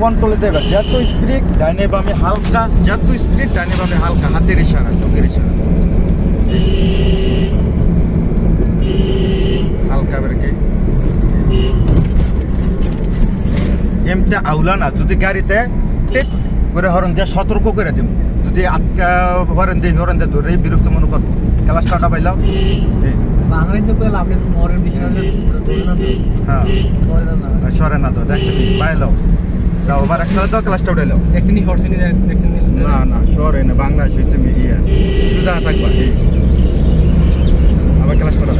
কন্ট্রোলে দেবে যত স্পিড ডাইনে বামে হালকা যত স্পিড ডাইনে বামে হালকা হাতের ইশারা চোখের ইশারা। হালকা ব্রেকে এমটা আউলা না যদি গাড়িতে টিক করে হরন দিয়ে সতর্ক করে দিব যদি আটকা হরেন দিয়ে হরেন দিয়ে ধরে বিরক্ত মনে করব ক্লাসটা পাইলাম বাংলাদেশে আপনি হ্যাঁ। সরে না তো পাইলাম ওভার একসাথে তো ক্লাসটা না না বাংলা হচ্ছে ইয়ে সুজা থাকবা এই। আবার ক্লাস করা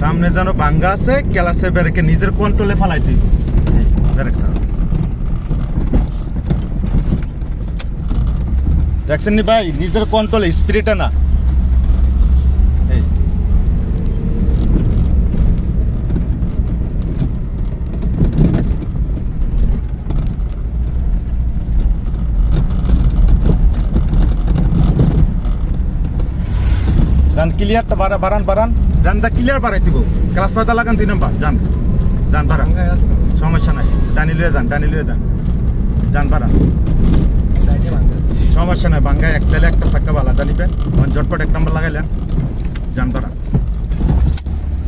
সামনে যেন বাঙ্গা আছে ক্লাসে বেরেকে নিজের কন্ট্রোলে ফালাই তুই বেরেক ছাড়া দেখছেন নি ভাই? নিজের কন্ট্রোলে স্পিরিটে না। এই। যান ক্লিয়ারটা বাড়া বাড়ান বাড়ান। যানটা ক্লিয়ার বাড়াই দিব। ক্লাস পাতা লাগান দুই নাম্বার যান যান বাড়ান সমস্যা নাই। ডানি লুয়ে যান ডানি লুয়ে যান। যান বাড়ান সমস্যা নাই, বাঙ্গায় এক তেলে একটা চাক্কা আলাদা ওখানে ঝটপট এক নম্বর লাগাইলেন। যান বাড়ান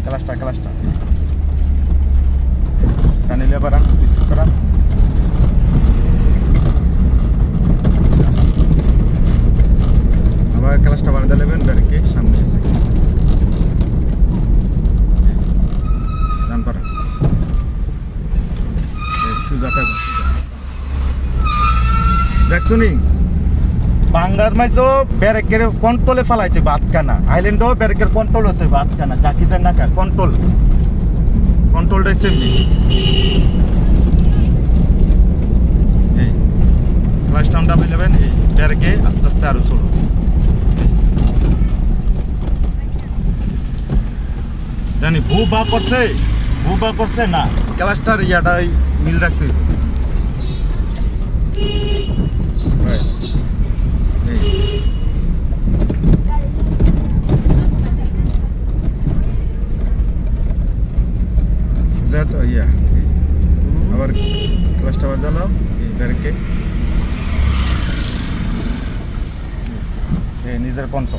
ক্লাসটা ক্লাসটা। ডানি লুয়ে বাড়ান বিস্তার করান আবার ক্লাসটা সামনে বাঙ্গার মাইজো ব্যারেকের কন্ট্রোলে ফালাইতে বাদ কানা আইল্যান্ডও ব্যারেকের কন্ট্রোল হতে বাদ কানা চাকি যায় না কন্ট্রোল কন্ট্রোলটাই সেমনি এই ক্লাস টাউনটা নেবেন এই ব্যারেকে আস্তে আস্তে আরও চলো। জানি, ভু বা করছে? ভু বা করছে না। ক্লাসটার ইয়াটাই মিল রাখতে ইয়া এই। আবার ক্লাসটা আবার জ্বালাও এই ব্যারেকে এই নিজের কণ্ঠ